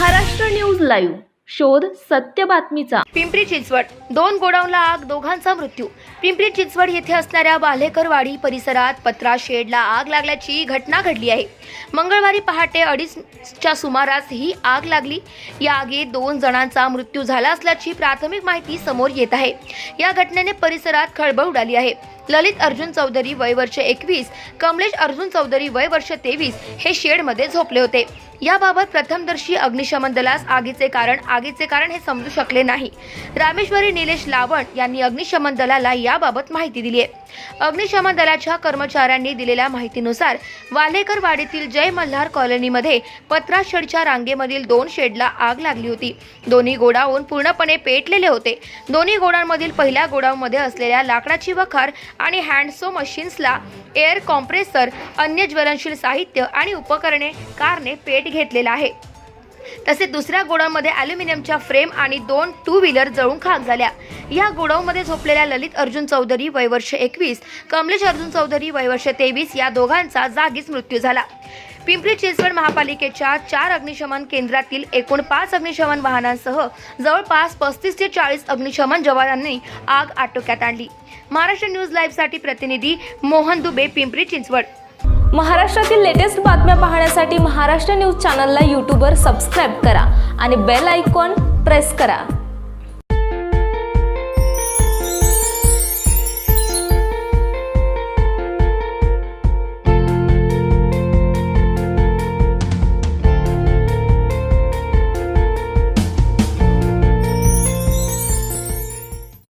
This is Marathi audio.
Maharashtra news live. शोध सत्य बातमीचा. पिंपरी चिंचवड. दोन गोडाऊनला आग दोघांचा मृत्यू. पिंपरी चिंचवड येथे असणाऱ्या बालेकरवाडी परिसरात पत्रा शेडला आग लागल्याची घटना घडली आहे. मंगळवारी पहाटे अडीचच्या सुमारास ही आग लागली. या आगीत दोन जणांचा मृत्यू झाला असल्याची प्राथमिक माहिती समोर येत आहे. या घटनेने परिसरात खळबळ उडाली आहे. ललित अर्जुन चौधरी वय वर्ष एकवीस कमलेश अर्जुन चौधरी वय वर्ष तेवीस हे शेडमध्ये झोपले होते. याबाबत प्रथमदर्शी अग्निशमन दलास आगीचे कारण आगीचे कारण हे समजू शकले नाही. रामेश्वरी निलेश लावण यांनी अग्निशमन दलाला याबाबत माहिती दिली आहे अग्निशमन दलाच्या कर्मचाऱ्यांनी दिलेल्या माहितीनुसार वालेकर वाडीतील जय मल्हार कॉलनीमध्ये पत्रा शेडच्या रांगेमधील दोन शेडला आग लागली होती. दोन्ही गोडाऊन पूर्णपणे पेटलेले होते. दोन्ही गोडांमधील पहिल्या गोडाऊनमध्ये असलेल्या लाकडाची वखार आणि हँडसो मशीन्सला एअर कॉम्प्रेसर अन्य ज्वलनशील साहित्य आणि उपकरणे कारने पेट घेतलेला आहे. तसेच दुसऱ्या गोडाऊनमध्ये ॲल्युमिनियमच्या फ्रेम आणि दोन टू व्हीलर जळून खाक झाल्या. या गोडाऊनमध्ये झोपलेल्या ललित अर्जुन चौधरी वय वर्ष एकवीस कमलेश अर्जुन चौधरी वय वर्ष तेवीस या दोघांचा जागीच मृत्यू झाला. पिंपरी चिंचवड महापालिकेच्या चार अग्निशमन केंद्रातील एकूण पाच अग्निशमन वाहनांसह जवळपास पस्तीस ते चाळीस अग्निशमन जवानांनी आग आटोक्यात आणली. महाराष्ट्र न्यूज लाईव्हसाठी प्रतिनिधी मोहन दुबे पिंपरी चिंचवड. महाराष्ट्रातील लेटेस्ट बातम्या पाहण्यासाठी महाराष्ट्र न्यूज चॅनलला यूट्यूबवर सबस्क्राईब करा आणि बेल आयकॉन प्रेस करा.